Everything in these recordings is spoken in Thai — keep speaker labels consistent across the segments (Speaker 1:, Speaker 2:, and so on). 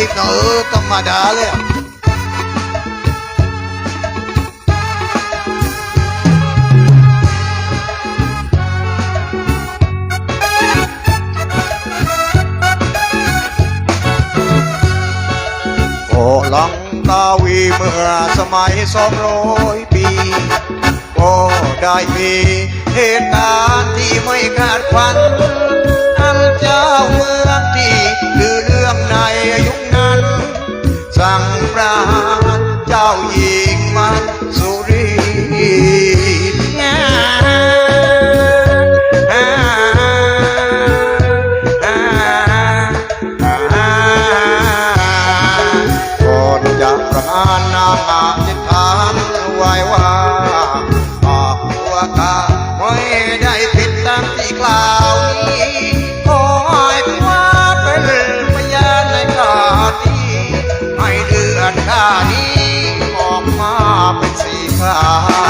Speaker 1: อีกเนอะธรรมดาเลยโอ้ลังกาวีเมื่อสมัยสองร้อยปีก็ได้มีเหตุการณ์ที่ไม่คาดฝันานนางอาจิตถามไว้ว่าหากตัวกาไม่ได้ผิดตามที่กล่าวนี้ขอให้ว่าเป็นพยานในกาดีให้เดือนข้านี้ออกมาเป็นสีขาว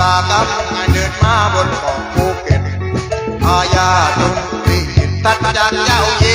Speaker 1: ลากรรมเดินมาบนของภูเก็ตอาญาตุนรีตัดจากเจ้าหญิ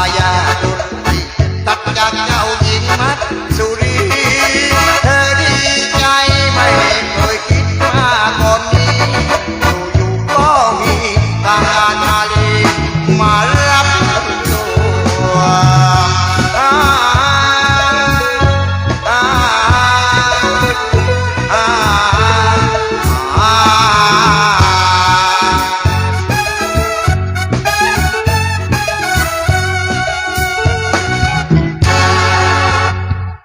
Speaker 1: ายาดุลตัดกัาเจ้าหญิงมัดสุริ